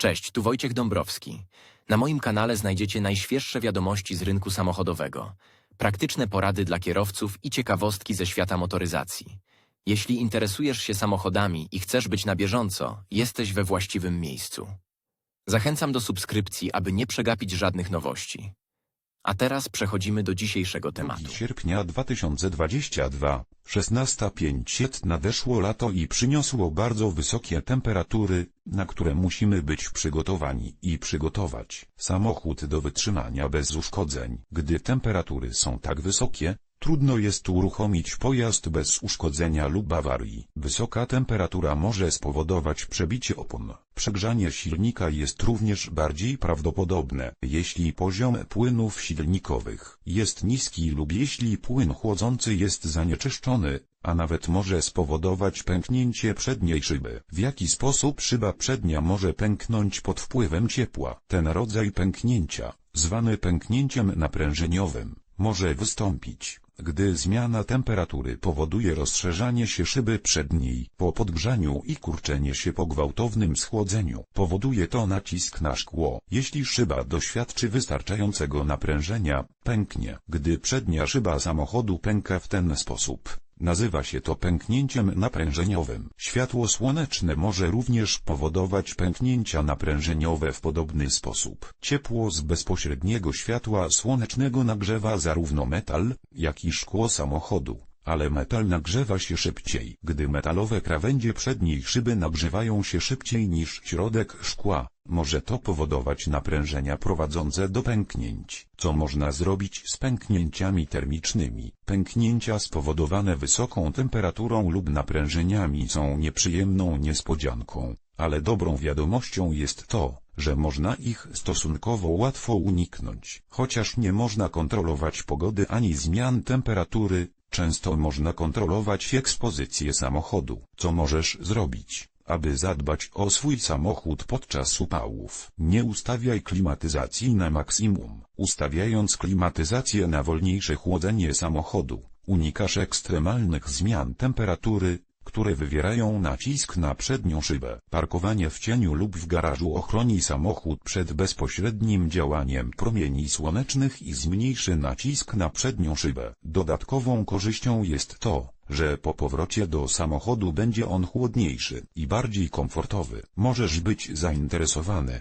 Cześć, tu Wojciech Dąbrowski. Na moim kanale znajdziecie najświeższe wiadomości z rynku samochodowego, praktyczne porady dla kierowców i ciekawostki ze świata motoryzacji. Jeśli interesujesz się samochodami i chcesz być na bieżąco, jesteś we właściwym miejscu. Zachęcam do subskrypcji, aby nie przegapić żadnych nowości. A teraz przechodzimy do dzisiejszego tematu. 2 sierpnia 2022, 16.05 nadeszło lato i przyniosło bardzo wysokie temperatury, na które musimy być przygotowani i przygotować samochód do wytrzymania bez uszkodzeń. Gdy temperatury są tak wysokie, trudno jest uruchomić pojazd bez uszkodzenia lub awarii. Wysoka temperatura może spowodować przebicie opon. Przegrzanie silnika jest również bardziej prawdopodobne, jeśli poziom płynów silnikowych jest niski lub jeśli płyn chłodzący jest zanieczyszczony, a nawet może spowodować pęknięcie przedniej szyby. W jaki sposób szyba przednia może pęknąć pod wpływem ciepła? Ten rodzaj pęknięcia, zwany pęknięciem naprężeniowym, może wystąpić, gdy zmiana temperatury powoduje rozszerzanie się szyby przedniej po podgrzaniu i kurczenie się po gwałtownym schłodzeniu. Powoduje to nacisk na szkło. Jeśli szyba doświadczy wystarczającego naprężenia, pęknie. Gdy przednia szyba samochodu pęka w ten sposób, Nazywa się to pęknięciem naprężeniowym. Światło słoneczne może również powodować pęknięcia naprężeniowe w podobny sposób. Ciepło z bezpośredniego światła słonecznego nagrzewa zarówno metal, jak i szkło samochodu. Ale metal nagrzewa się szybciej, gdy metalowe krawędzie przedniej szyby nagrzewają się szybciej niż środek szkła. Może to powodować naprężenia prowadzące do pęknięć. Co można zrobić z pęknięciami termicznymi? Pęknięcia spowodowane wysoką temperaturą lub naprężeniami są nieprzyjemną niespodzianką, ale dobrą wiadomością jest to, że można ich stosunkowo łatwo uniknąć. Chociaż nie można kontrolować pogody ani zmian temperatury, często można kontrolować ekspozycję samochodu. Co możesz zrobić? aby zadbać o swój samochód podczas upałów. Nie ustawiaj klimatyzacji na maksimum. Ustawiając klimatyzację na wolniejsze chłodzenie samochodu, unikasz ekstremalnych zmian temperatury, które wywierają nacisk na przednią szybę. Parkowanie w cieniu lub w garażu ochroni samochód przed bezpośrednim działaniem promieni słonecznych i zmniejszy nacisk na przednią szybę. Dodatkową korzyścią jest to, że po powrocie do samochodu będzie on chłodniejszy i bardziej komfortowy. Możesz być zainteresowany,